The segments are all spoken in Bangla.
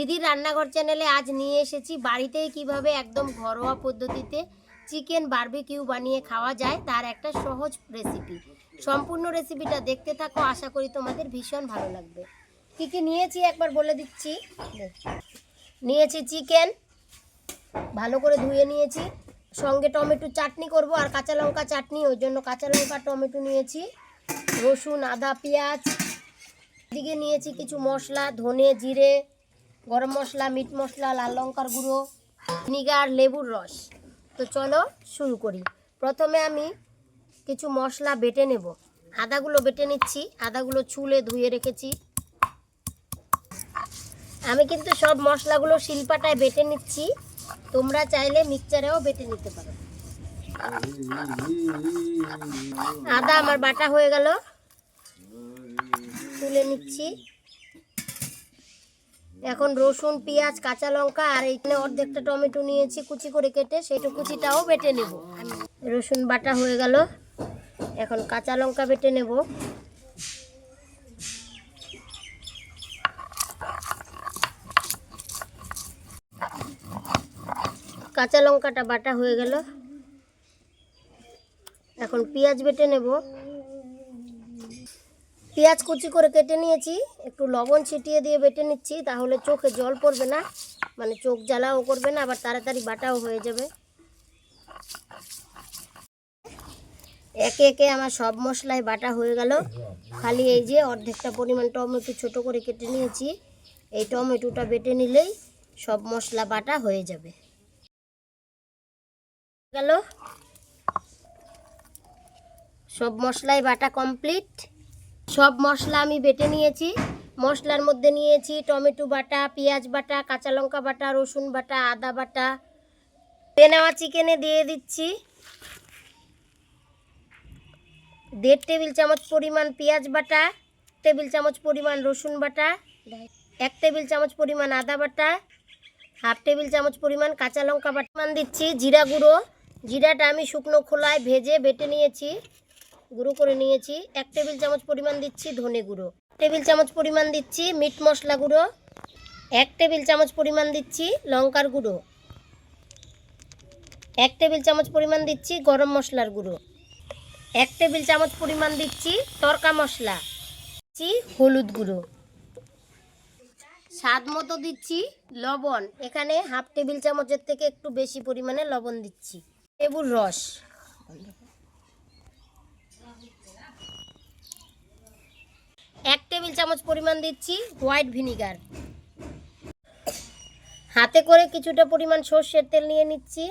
দিদির রান্নাঘর চ্যানেলে আজ নিয়ে এসেছি। বাড়িতেই কীভাবে একদম ঘরোয়া পদ্ধতিতে চিকেন বারবিকিউ বানিয়ে খাওয়া যায়, তার একটা সহজ রেসিপি সম্পূর্ণ রেসিপিটা দেখতে থাকো, আশা করি তোমাদের ভীষণ ভালো লাগবে। কী কী নিয়েছি একবার বলে দিচ্ছি? নিয়েছি চিকেন ভালো করে ধুয়ে নিয়েছি। সঙ্গে টমেটো চাটনি করব আর কাঁচা লঙ্কা চাটনি, ওই জন্য কাঁচা লঙ্কা, টমেটো নিয়েছি। রসুন, আদা, পেঁয়াজ। দিকে নিয়েছি কিছু মশলা, ধনে, জিরে গরম মশলা, মিট মশলা, লাল লঙ্কার গুঁড়ো, ভিনিগার, লেবুর রস। তো চলো শুরু করি। প্রথমে আমি কিছু মশলা বেটে নেব। আদাগুলো বেটে নিচ্ছি। আদাগুলো ছুলে ধুয়ে রেখেছি। আমি কিন্তু সব মশলাগুলো শিলপাটায় বেটে নিচ্ছি। তোমরা চাইলে মিক্সচারেও বেটে নিতে পারো। আদা আমার বাটা হয়ে গেল। তুলে নিচ্ছি। এখন রসুন, পেঁয়াজ, কাঁচা লঙ্কা আর এইখানে অর্ধেকটা টমেটো নিয়েছি, কুচি করে কেটে সেইটা কুচিটাও বেটে নেব। রসুন বাটা হয়ে গেল। এখন কাঁচা লঙ্কা বেটে নেব। কাঁচা লঙ্কাটা বাটা হয়ে গেল। এখন পেঁয়াজ বেটে নেব। পেঁয়াজ কুচি করে কেটে নিয়েছি, একটু লবণ ছিটিয়ে দিয়ে বেটে নিচ্ছি, তাহলে চোখে জল পড়বে না মানে চোখ জ্বালাও করবে না, আবার তাড়াতাড়ি বাটাও হয়ে যাবে। একে একে আমার সব মশলাই বাটা হয়ে গেল। খালি এই যে অর্ধেকটা পরিমাণ টমেটো ছোট করে কেটে নিয়েছি, এই টমেটোটা বেটে নিলেই সব মশলা বাটা হয়ে যাবে। গেল। সব মশলাই বাটা কমপ্লিট। সব মশলা আমি বেটে নিয়েছি। মশলার মধ্যে নিয়েছি টমেটো বাটা, পেঁয়াজ বাটা, কাঁচা লঙ্কা বাটা, রসুন বাটা, আদা বাটা। নেওয়া চিকেনে দিয়ে দিচ্ছি দেড় টেবিল চামচ পরিমাণ পেঁয়াজ বাটা, টেবিল চামচ পরিমাণ রসুন বাটা, এক টেবিল চামচ পরিমাণ আদা বাটা, হাফ টেবিল চামচ পরিমাণ কাঁচা লঙ্কা বাটা। দিচ্ছি জিরা গুঁড়ো। জিরাটা আমি শুকনো খোলায় ভেজে বেটে নিয়েছি। গুঁড়ো করে নিয়েছি। এক টেবিল চামচ পরিমাণ দিচ্ছি ধনে গুঁড়ো। টেবিল চামচ পরিমাণ দিচ্ছি মিট মশলা গুঁড়ো। এক টেবিল চামচ পরিমাণ দিচ্ছি লঙ্কার গুঁড়ো। এক টেবিল চামচ পরিমাণ দিচ্ছি গরম মশলার গুঁড়ো। এক টেবিল চামচ পরিমাণ দিচ্ছি তরকা মশলা। দিচ্ছি হলুদ গুঁড়ো। স্বাদ মতো দিচ্ছি লবণ। এখানে হাফ টেবিল চামচের থেকে একটু বেশি পরিমাণে লবণ দিচ্ছি। লেবুর রস। এক টেবিল চামচ পরিমাণ দিচ্ছি হোয়াইট ভিনিগার। হাতে করে কিছুটা পরিমাণ সর্ষের তেল নিয়ে নিচ্ছি।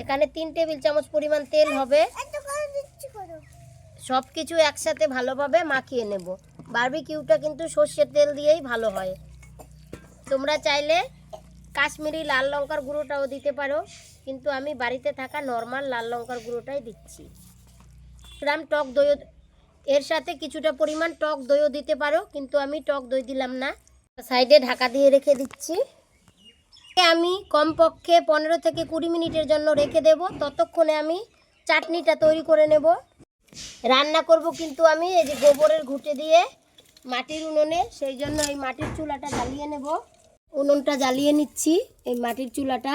এখানে তিন টেবিল চামচ পরিমাণ তেল হবে। সব কিছু একসাথে ভালোভাবে মাখিয়ে নেব। বারবিকিউটা কিন্তু সর্ষের তেল দিয়েই ভালো হয়। তোমরা চাইলে কাশ্মীরি লাল লঙ্কার গুঁড়োটাও দিতে পারো, কিন্তু আমি বাড়িতে থাকা নর্মাল লাল লঙ্কার গুঁড়োটাই দিচ্ছি। গ্রাম টক দই এর সাথে কিছুটা পরিমাণ টক দইও দিতে পারো, কিন্তু আমি টক দই দিলাম না। সাইডে ঢাকা দিয়ে রেখে দিচ্ছি। আমি কমপক্ষে পনেরো থেকে কুড়ি মিনিটের জন্য রেখে দেব। ততক্ষণে আমি চাটনিটা তৈরি করে নেব। রান্না করব কিন্তু আমি, এই যে গোবরের ঘুঁটে দিয়ে মাটির উনুনে, সেই জন্য এই মাটির চুলাটা জ্বালিয়ে নেব। উনুনটা জ্বালিয়ে নিচ্ছি, এই মাটির চুলাটা।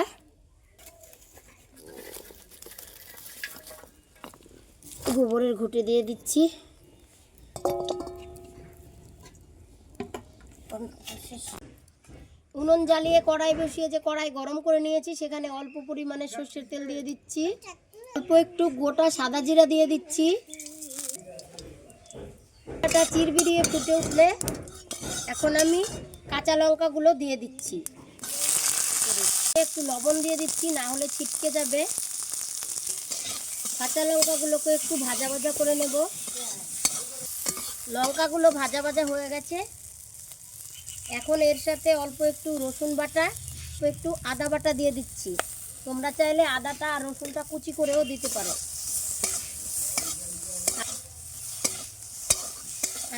গোবরের ঘুঁটে দিয়ে দিচ্ছি। উনুন জ্বালিয়ে কড়াই বসিয়ে যে কড়াই গরম করে নিয়েছি, সেখানে অল্প পরিমাণে সর্ষের তেল দিয়ে দিচ্ছি। অল্প একটু গোটা সাদা জিরা দিয়ে দিচ্ছি। এটা চিরবি দিয়ে ফুটে উঠলে এখন আমি কাঁচা লঙ্কাগুলো দিয়ে দিচ্ছি। একটু লবণ দিয়ে দিচ্ছি, না হলে ছিটকে যাবে। কাঁচা লঙ্কাগুলোকে একটু ভাজা ভাজা করে নেব। লঙ্কাগুলো ভাজা ভাজা হয়ে গেছে। এখন এর সাথে অল্প একটু রসুন বাটা একটু আদা বাটা দিয়ে দিচ্ছি। তোমরা চাইলে আদাটা আর রসুনটা কুচি করেও দিতে পারো।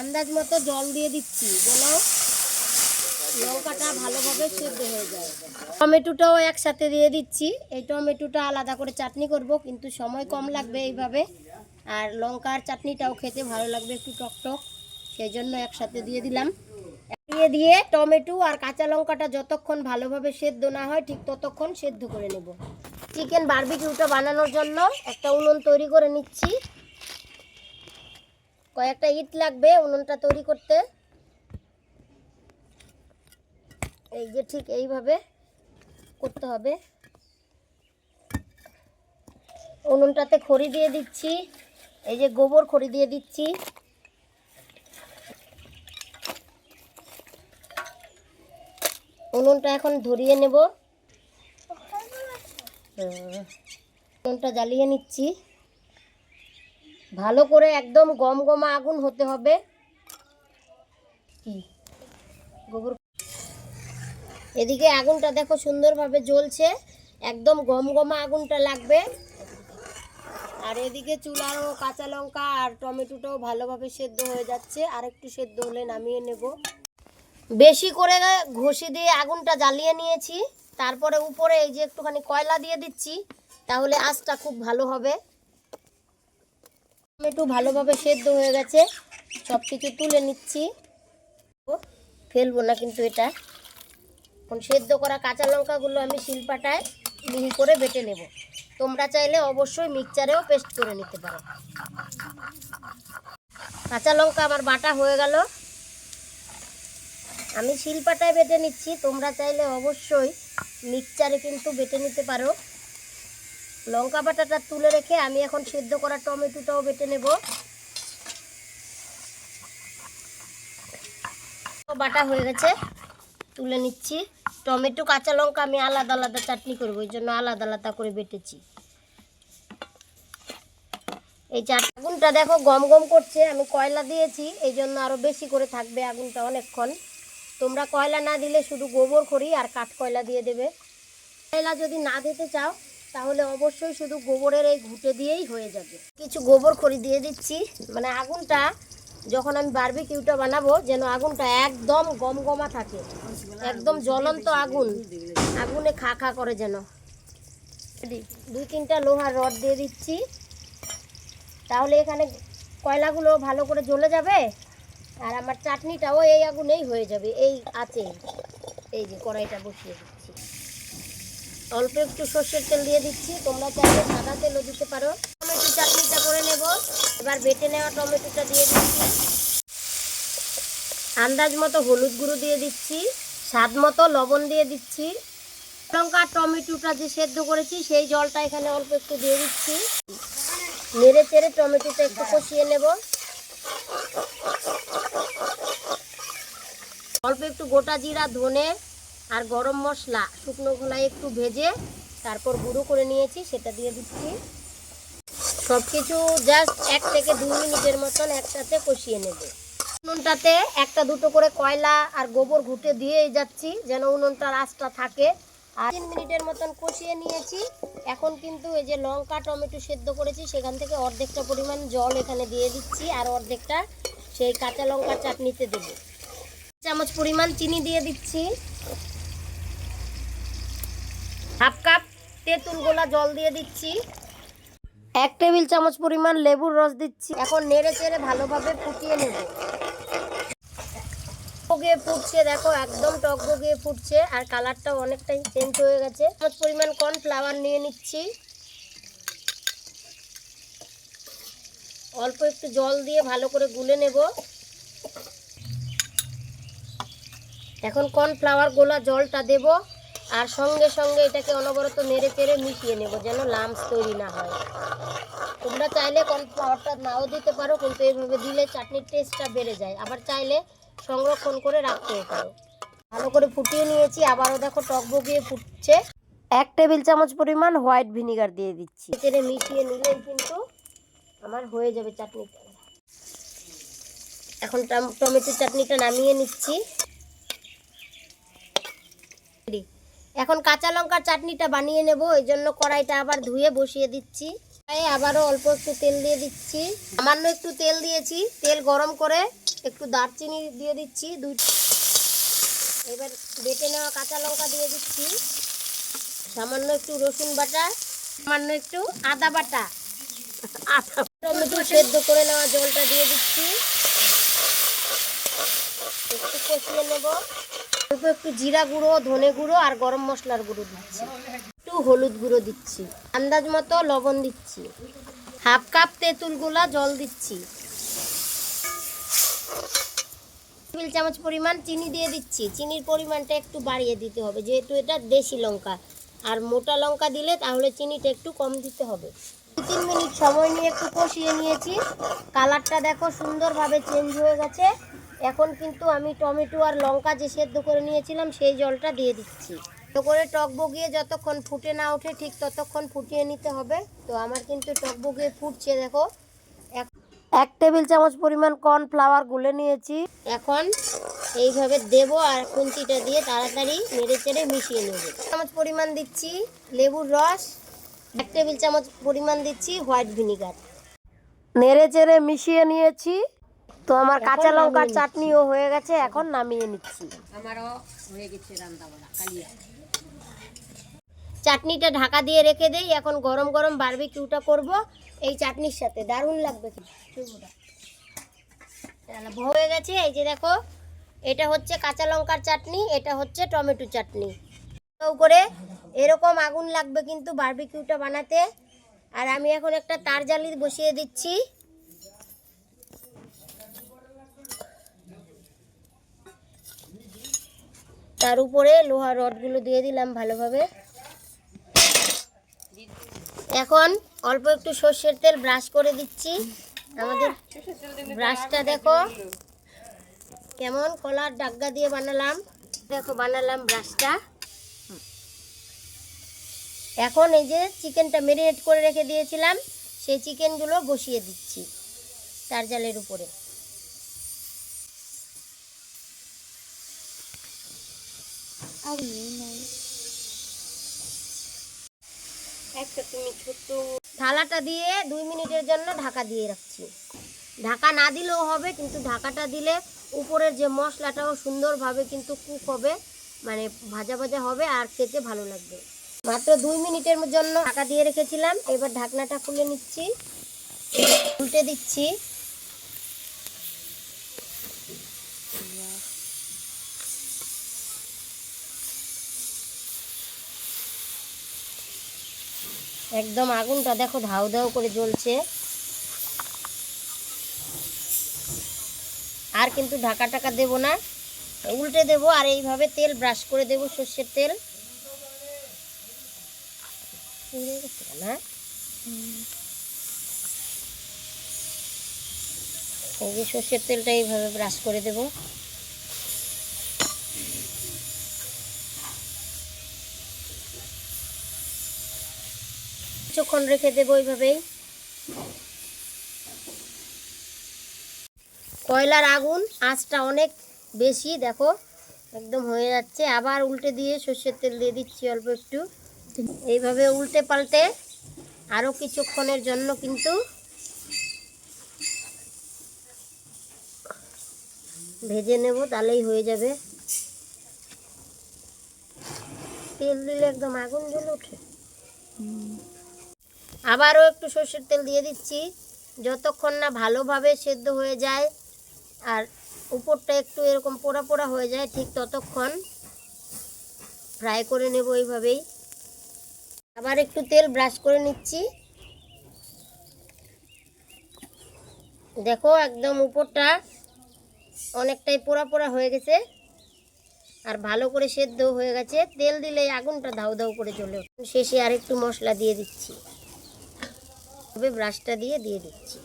আন্দাজ মতো জল দিয়ে দিচ্ছি যেন লঙ্কাটা ভালোভাবে সেদ্ধ হয়ে যায়। টমেটোটাও একসাথে দিয়ে দিচ্ছি। এই টমেটোটা আলাদা করে চাটনি করব, কিন্তু সময় কম লাগবে এইভাবে। আর লঙ্কার চাটনিটাও খেতে ভালো লাগবে একটু টক টক সেই জন্য একসাথে দিয়ে দিলাম। দিয়ে দিয়ে টমেটো আর কাঁচা লঙ্কাটা যতক্ষণ ভালোভাবে সেদ্ধ না হয়, ঠিক ততক্ষণ সেদ্ধ করে নেব। চিকেন বারবিকিউটা বানানোর জন্য একটা উনুন তৈরি করে নিচ্ছি। কয়েকটা ইট লাগবে উনুনটা তৈরি করতে। এই যে ঠিক এইভাবে করতে হবে। উনুনটাতে খড়ি দিয়ে দিচ্ছি। এই যে গোবর খড়ি দিয়ে দিচ্ছি। উনুনটা এখন ধরিয়ে নেব। উনুনটা জ্বালিয়ে নিচ্ছি। ভালো করে একদম গম গমা আগুন হতে হবে। গোবর এদিকে আগুনটা দেখো সুন্দরভাবে জ্বলছে। একদম গম গমা আগুনটা লাগবে। আর এদিকে চুলারও কাঁচা লঙ্কা আর টমেটোটাও ভালোভাবে সেদ্ধ হয়ে যাচ্ছে। আর একটু সেদ্ধ হলে নামিয়ে নেব। বেশি করে ঘষি দিয়ে আগুনটা জ্বালিয়ে নিয়েছি। তারপরে উপরে এই যে একটুখানি কয়লা দিয়ে দিচ্ছি, তাহলে আঁচটা খুব ভালো হবে। টমেটো ভালোভাবে সেদ্ধ হয়ে গেছে। সব কিছু তুলে নিচ্ছি। ফেলব না কিন্তু এটা। এখন সেদ্ধ করা কাঁচা লঙ্কাগুলো আমি শিলপাটায় মিহি করে বেটে নেব। তোমরা চাইলে অবশ্যই মিক্সচারেও পেস্ট করে নিতে পারো। কাঁচা লঙ্কা আমার বাটা হয়ে গেল। আমি শিলপাটায় বেটে নিচ্ছি। তোমরা চাইলে অবশ্যই মিক্সচারে কিন্তু বেটে নিতে পারো। লঙ্কা বাটাটা তুলে রেখে আমি এখন সেদ্ধ করা টমেটোটাও বেটে নেব। বাটা হয়ে গেছে, তুলে নিচ্ছি। টমেটো, কাঁচা লঙ্কা আমি আলাদা আলাদা চাটনি করব ওই জন্য আলাদা আলাদা করে বেটেছি। এই আগুনটা দেখো গম গম করছে, আমি কয়লা দিয়েছি, এই জন্য আরও বেশি করে থাকবে আগুনটা অনেকক্ষণ। তোমরা কয়লা না দিলে শুধু গোবর খড়ি আর কাঠ কয়লা দিয়ে দেবে। কয়লা যদি না দিতে চাও, তাহলে অবশ্যই শুধু গোবরের এই ঘুটে দিয়েই হয়ে যাবে। কিছু গোবর খড়ি দিয়ে দিচ্ছি মানে আগুনটা যখন আমি বারবিকিউটা বানাবো যেন আগুনটা একদম গমগমা থাকে। একদম জ্বলন্ত আগুন। আগুনে খা খা করে যেন। দুই তিনটা লোহার রড দিয়ে দিচ্ছি। তাহলে এখানে কয়লাগুলো ভালো করে জ্বলে যাবে। আর আমার চাটনিটাও এই আগুনেই হয়ে যাবে। এই আছে। এই যে কড়াইটা বসিয়ে দিচ্ছি। অল্প একটু সর্ষের তেল দিয়ে দিচ্ছি। তোমরা চাইলে সাদা তেলও দিতে পারো। টমেটো চাটনিটা করে নেব। এবার বেটে নেওয়া টমেটোটা দিয়ে দিচ্ছি। আন্দাজ মতো হলুদ গুঁড়ো দিয়ে দিচ্ছি। স্বাদ মতো লবণ দিয়ে দিচ্ছি। লঙ্কা টমেটোটা যে সেদ্ধ করেছি, সেই জলটা এখানে অল্প একটু দিয়ে দিচ্ছি। নেড়ে চেড়ে টমেটোটা একটু কষিয়ে নেব। অল্প একটু গোটা জিরা, ধনে আর গরম মশলা, শুকনো খোলায় একটু ভেজে তারপর গুঁড়ো করে নিয়েছি, সেটা দিয়ে দিচ্ছি। সব কিছু জাস্ট এক থেকে দুই মিনিটের মতন একসাথে কষিয়ে নেব। উনুনটাতে একটা দুটো করে কয়লা আর গোবর ঘুটে দিয়েই যাচ্ছি, যেন উনুনটার আঁচটা থাকে। আর তিন মিনিটের মতন কষিয়ে নিয়েছি। এখন কিন্তু এই যে লঙ্কা টমেটো সেদ্ধ করেছি, সেখান থেকে অর্ধেকটা পরিমাণ জল এখানে দিয়ে দিচ্ছি আর অর্ধেকটা সেই কাঁচা লঙ্কার চাটনিতে দেবো। চামচ পরিমাণ চিনি দিয়ে দিচ্ছি। হাফ কাপ তেঁতুল গোলা জল দিয়ে দিচ্ছি। এক টেবিল চামচ পরিমাণ লেবুর রস দিচ্ছি। এখন নেড়ে চেড়ে ভালোভাবে ফুটিয়ে নেব। গিয়ে ফুটছে, দেখো, একদম টক গিয়ে ফুটছে আর কালারটাও অনেকটাই চেঞ্জ হয়ে গেছে। চামচ পরিমাণ কর্নফ্লাওয়ার নিয়ে নিচ্ছি। অল্প একটু জল দিয়ে ভালো করে গুলে নেব। এখন কর্নফ্লাওয়ার গোলা জলটা দেব। আর সঙ্গে সঙ্গে এটাকে অনবরত নেড়ে চেড়ে মিশিয়ে নেব, যেন লামস তৈরি না হয়। তোমরা চাইলে কর্নফ্লাওয়ারটা নাও দিতে পারো, কিন্তু এইভাবে দিলে চাটনির টেস্টটা বেড়ে যায়। আবার চাইলে সংরক্ষণ করে রাখতেও পারো। ভালো করে ফুটিয়ে নিয়েছি, আবারও দেখো টক বগিয়ে ফুটছে। এক টেবিল চামচ পরিমাণ হোয়াইট ভিনিগার দিয়ে দিচ্ছি। চেড়ে মিশিয়ে নিলেই কিন্তু আমার হয়ে যাবে চাটনিটা। এখন টম- টমেটো চাটনিটা নামিয়ে নিচ্ছি। এখন কাঁচা লঙ্কার চাটনিটা বানিয়ে নেব ওই জন্য কড়াইটা আবার ধুয়ে বসিয়ে দিচ্ছি। আবারও অল্প একটু তেল দিয়ে দিচ্ছি। সামান্য একটু তেল দিয়েছি তেল গরম করে একটু দারচিনি দিয়ে দিচ্ছি দুই এবার বেটে নেওয়া কাঁচা লঙ্কা দিয়ে দিচ্ছি। সামান্য একটু রসুন বাটা সামান্য একটু আদা বাটা। আদা টমেটো সেদ্ধ করে নেওয়া জলটা দিয়ে দিচ্ছি। একটু কষিয়ে নেব। অল্প একটু জিরা গুঁড়ো, ধনে গুঁড়ো আর গরম মশলার গুঁড়ো দিচ্ছি। একটু হলুদ গুঁড়ো দিচ্ছি। আন্দাজ মতো লবণ দিচ্ছি। হাফ কাপ তেঁতুলগুলা জল দিচ্ছি। টেবিল চামচ পরিমাণ চিনি দিয়ে দিচ্ছি। চিনির পরিমাণটা একটু বাড়িয়ে দিতে হবে। যেহেতু এটা দেশি লঙ্কা। আর মোটা লঙ্কা দিলে তাহলে চিনিটা একটু কম দিতে হবে। দু তিন মিনিট সময় নিয়ে একটু কষিয়ে নিয়েছি। কালারটা দেখো সুন্দরভাবে চেঞ্জ হয়ে গেছে। এখন কিন্তু আমি টমেটো আর লঙ্কা যে সেদ্ধ করে নিয়েছিলাম, সেই জলটা দিয়ে দিচ্ছি। তো করে টক বগিয়ে যতক্ষণ ফুটে না ওঠে, ঠিক ততক্ষণ ফুটিয়ে নিতে হবে। তো আমার কিন্তু টক বগিয়ে ফুটছে, দেখো। এক- টেবিল চামচ পরিমাণ কর্নফ্লাওয়ার গুলে নিয়েছি। এখন এইভাবে দেবো আর খুন্তিটা দিয়ে তাড়াতাড়ি নেড়ে চেড়ে মিশিয়ে নেব। চামচ পরিমাণ দিচ্ছি লেবুর রস, এক টেবিল চামচ পরিমাণ দিচ্ছি হোয়াইট ভিনিগার। নেড়ে চেড়ে মিশিয়ে নিয়েছি। তো আমার কাঁচা লঙ্কার চাটনিও হয়ে গেছে এখন নামিয়ে নিচ্ছি। আমারও হয়ে গেছে রান্না বাড়া কালিয়া চাটনিটা ঢাকা দিয়ে রেখে দেই এখন গরম গরম বারবিকিউটা করব এই চাটনির সাথে। দারুণ লাগবে হয়ে গেছে এই যে দেখো এটা হচ্ছে কাঁচা লঙ্কার চাটনি এটা হচ্ছে টমেটো চাটনি। করে এরকম আগুন লাগবে কিন্তু বারবিকিউটা বানাতে। আর আমি এখন একটা তার জালি বসিয়ে দিচ্ছি। তার উপরে লোহার রডগুলো দিয়ে দিলাম ভালোভাবে। এখন অল্প একটু সর্ষের তেল ব্রাশ করে দিচ্ছি। আমাদের ব্রাশটা দেখো। কেমন কলার ডাগ্গা দিয়ে বানালাম। দেখো, বানালাম ব্রাশটা। এখন এই যে চিকেনটা মেরিনেট করে রেখে দিয়েছিলাম, সেই চিকেনগুলো বসিয়ে দিচ্ছি তার জালের উপরে। একটা তুমি ছোট্ট থালাটা দিয়ে দুই মিনিটের জন্য ঢাকা দিয়ে রাখছি। ঢাকা না দিলেও হবে, কিন্তু ঢাকাটা দিলে উপরের যে মশলাটাও সুন্দরভাবে কিন্তু কুক হবে মানে ভাজা ভাজা হবে আর খেতে ভালো লাগবে। মাত্র দুই মিনিটের জন্য ঢাকা দিয়ে রেখেছিলাম। এবার ঢাকনাটা খুলে নিচ্ছি। উল্টে দিচ্ছি। একদম আগুনটা দেখো ধাউ ধাউ করে জ্বলছে। আর কিন্তু ঢাকা টাকা দেবো না, উল্টে দেবো আর এইভাবে তেল ব্রাশ করে দেবো সর্ষের তেল। না? এই যে সর্ষের তেলটা এইভাবে ব্রাশ করে দেবো। কিছুক্ষণ রেখে দেবো এইভাবেই কয়লার আগুন, আঁচটা অনেক বেশি, দেখো, একদম হয়ে যাচ্ছে। আবার উল্টে দিয়ে সর্ষের তেল দিয়ে দিচ্ছি অল্প একটু। এইভাবে উল্টে পাল্টে আরও কিছুক্ষণের জন্য কিন্তু ভেজে নেব, তাহলেই হয়ে যাবে। তেল দিলে একদম আগুন জ্বলে ওঠে। আবারও একটু সর্ষের তেল দিয়ে দিচ্ছি। যতক্ষণ না ভালোভাবে সেদ্ধ হয়ে যায় আর উপরটা একটু এরকম পোড়া পোড়া হয়ে যায়, ঠিক ততক্ষণ ফ্রাই করে নেব এইভাবেই। আবার একটু তেল ব্রাশ করে নিচ্ছি। দেখো একদম উপরটা অনেকটাই পোড়া পোড়া হয়ে গেছে আর ভালো করে সেদ্ধ হয়ে গেছে। তেল দিলে আগুনটা ধাউ ধাউ করে চলে শেষে আর একটু মশলা দিয়ে দিচ্ছি। তবে ব্রাশটা দিয়ে দিয়ে দিচ্ছি।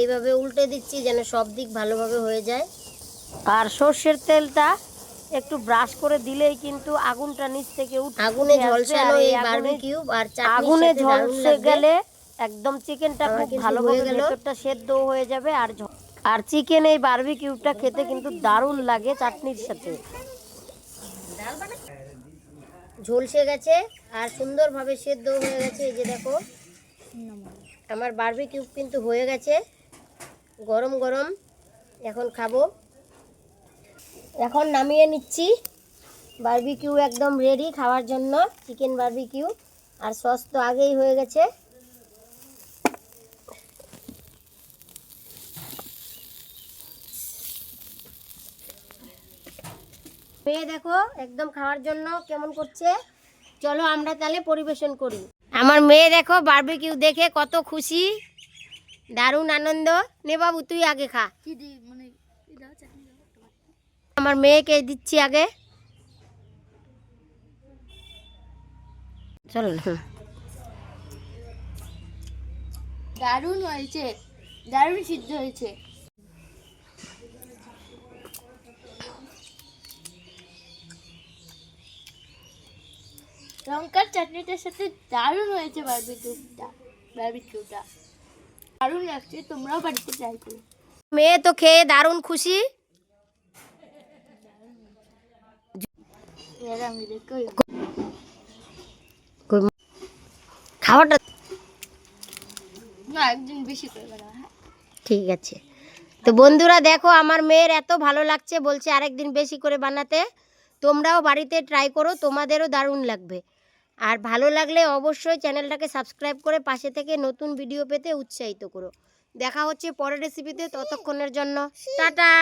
এইভাবে উল্টে দিচ্ছি যেন সব দিক ভালোভাবে হয়ে যায়। আর সর্ষের তেলটা একটু ব্রাশ করে দিলেই কিন্তু আগুনটা নিচ থেকে উঠে আগুনে ঝলসানো এই বারবিকিউ আর আগুনে ঝলসে গেলে একদম চিকেনটা খুব ভালোভাবে ভেতরটা সেদ্ধ হয়ে যাবে আর আর চিকেন এই বারবিকিউটা খেতে কিন্তু দারুণ লাগে চাটনির সাথে। ঝলসে গেছে আর সুন্দরভাবে সেদ্ধ হয়ে গেছে, এই যে দেখো। আমার বারবিকিউ কিন্তু হয়ে গেছে। গরম গরম এখন খাব। এখন নামিয়ে নিচ্ছি। বার্বিকিউ একদম রেডি খাওয়ার জন্য চিকেন বার্বিকিউ আর সস তো আগেই হয়ে গেছে। মেয়ে দেখো একদম খাওয়ার জন্য কেমন করছে। চলো আমরা তাহলে পরিবেশন করি। আমার মেয়ে দেখো বারবিকিউ দেখে কত খুশি। দারুণ আনন্দ। নে বাবু তুই আগে খা। আমার মেয়েকে দিচ্ছি আগে। চলো দারুণ হয়েছে। দারুণ সিদ্ধ হয়েছে। লঙ্কার চাটনিটার সাথে দারুণ হয়েছে বারবিকিউটা বারবিকিউটা দারুণ লাগছে তোমরাও বাড়িতে ট্রাই করো। মেয়ে তো খেয়ে দারুণ খুশি। খাওয়াটা না একদিন বেশি করে বানাবো হ্যাঁ। ঠিক আছে। তো বন্ধুরা দেখো আমার মেয়ের এত ভালো লাগছে বলছে আরেকদিন বেশি করে বানাতে। তোমরাও বাড়িতে ট্রাই করো তোমাদেরও দারুণ লাগবে। আর ভালো লাগলে অবশ্যই চ্যানেলটাকে সাবস্ক্রাইব করে পাশে থেকে নতুন ভিডিও পেতে উৎসাহিত করো। দেখা হচ্ছে পরের রেসিপিতে ততক্ষণের জন্য। টাটা!